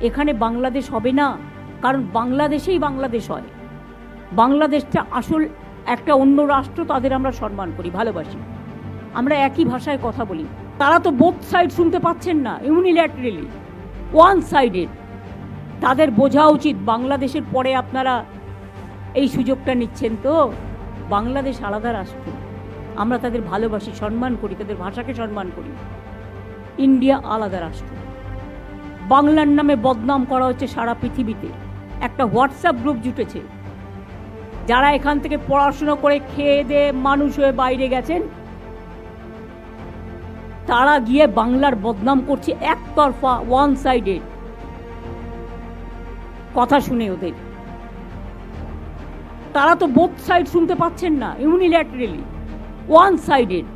এখানে বাংলাদেশ হবে না, কারণ বাংলাদেশেই বাংলাদেশ হয়। বাংলাদেশটা আসল একটা অন্য রাষ্ট্র, তাদের আমরা সম্মান করি, ভালোবাসি। আমরা একই ভাষায় কথা বলি। তারা তো বোথ সাইড শুনতে পাচ্ছেন না ইউনিল্যাটারেলি ওয়ান সাইডেড তাদের বোঝা উচিত, বাংলাদেশের পরে আপনারা এই সুযোগটা নিচ্ছেন তো। বাংলাদেশ আলাদা রাষ্ট্র। আমরা তাদের ভালোবাসি, সম্মান করি, তাদের ভাষাকে সম্মান করি। ইন্ডিয়া আলাদা রাষ্ট্র। বাংলার নামে বদনাম করা হচ্ছে সারা পৃথিবীতে। একটা হোয়াটসঅ্যাপ গ্রুপ জুটেছে। যারা এখান থেকে পড়াশোনা করে খেয়ে দিয়ে মানুষ হয়ে বাইরে গেছেন, তারা গিয়ে বাংলার বদনাম করছে একতরফা ওয়ান সাইডেড কথা শুনে ওদের। তারা তো বোথ সাইড শুনতে পাচ্ছেন না ইউনিল্যাটারেলি ওয়ান সাইডেড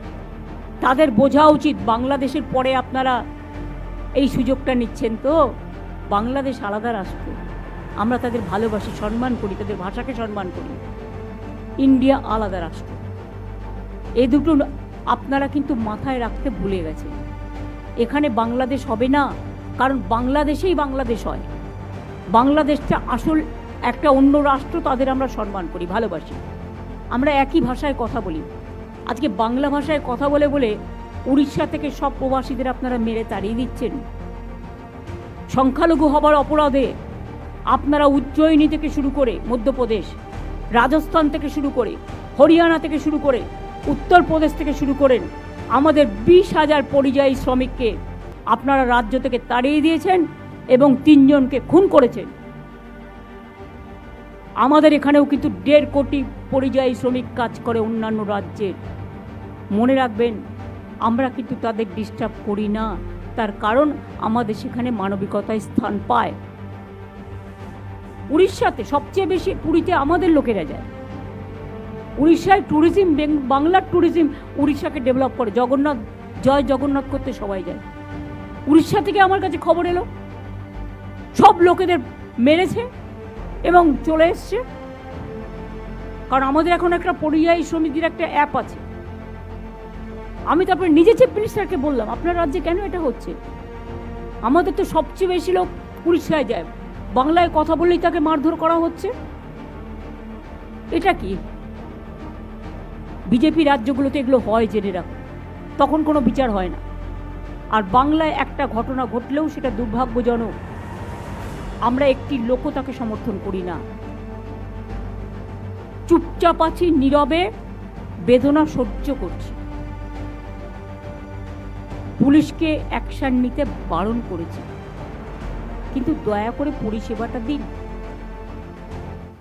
তাদের বোঝা উচিত, বাংলাদেশের পরে আপনারা এই সুযোগটা নিচ্ছেন তো বাংলাদেশ আলাদা রাষ্ট্র। আমরা তাদের ভালোবাসি, সম্মান করি, তাদের ভাষাকে সম্মান করি। ইন্ডিয়া আলাদা রাষ্ট্র। এ দুটো আপনারা কিন্তু মাথায় রাখতে ভুলে গেছেন। এখানে বাংলাদেশ হবে না, কারণ বাংলাদেশেই বাংলাদেশ হয়। বাংলাদেশটা আসল একটা অন্য রাষ্ট্র, তাদের আমরা সম্মান করি, ভালোবাসি। আমরা একই ভাষায় কথা বলি। আজকে বাংলা ভাষায় কথা বলে বলে উড়িষ্যা থেকে সব প্রবাসীদের আপনারা মেরে তাড়িয়ে দিচ্ছেন। সংখ্যালঘু হবার অপরাধে আপনারা উজ্জয়িনী থেকে শুরু করে মধ্যপ্রদেশ, রাজস্থান থেকে শুরু করে, হরিয়ানা থেকে শুরু করে, উত্তরপ্রদেশ থেকে শুরু করেন আমাদের বিশ হাজার পরিযায়ী শ্রমিককে আপনারা রাজ্য থেকে তাড়িয়ে দিয়েছেন এবং তিনজনকে খুন করেছেন। আমাদের এখানেও কিন্তু দেড় কোটি পরিযায়ী শ্রমিক কাজ করে অন্যান্য রাজ্যের মনে রাখবেন আমরা কিন্তু তাদের ডিস্টার্ব করি না। তার কারণ আমাদের সেখানে মানবিকতায় স্থান পায়। উড়িষ্যাতে সবচেয়ে বেশি পুরীতে আমাদের লোকেরা যায়। উড়িষ্যায় ট্যুরিজম বাংলার ট্যুরিজম উড়িষ্যাকে ডেভেলপ করে। জগন্নাথ, জয় জগন্নাথ করতে সবাই যায়। উড়িষ্যা থেকে আমার কাছে খবর এলো। সব লোকেদের মেরেছে এবং চলে এসছে। কারণ আমাদের এখন একটা পরিযায়ী শ্রমিকদের একটা অ্যাপ আছে। আমি তারপরে নিজে চিফ মিনিস্টারকে বললাম, আপনার রাজ্যে কেন এটা হচ্ছে? আমাদের তো সবচেয়ে বেশি লোক উড়িষ্যায় যায় বাংলায় কথা বললেই তাকে মারধর করা হচ্ছে। এটা কি? বিজেপি রাজ্যগুলোতে এগুলো হয় জেনে রাখো তখন কোনো বিচার হয় না। আর বাংলায় একটা ঘটনা ঘটলেও সেটা দুর্ভাগ্যজনক। আমরা একটি লোকও তাকে সমর্থন করি না। চুপচাপ আছি, নীরবে, বেদনা সহ্য করছি। পুলিশকে অ্যাকশান নিতে বারণ করেছে। কিন্তু দয়া করে পরিষেবাটা দিন।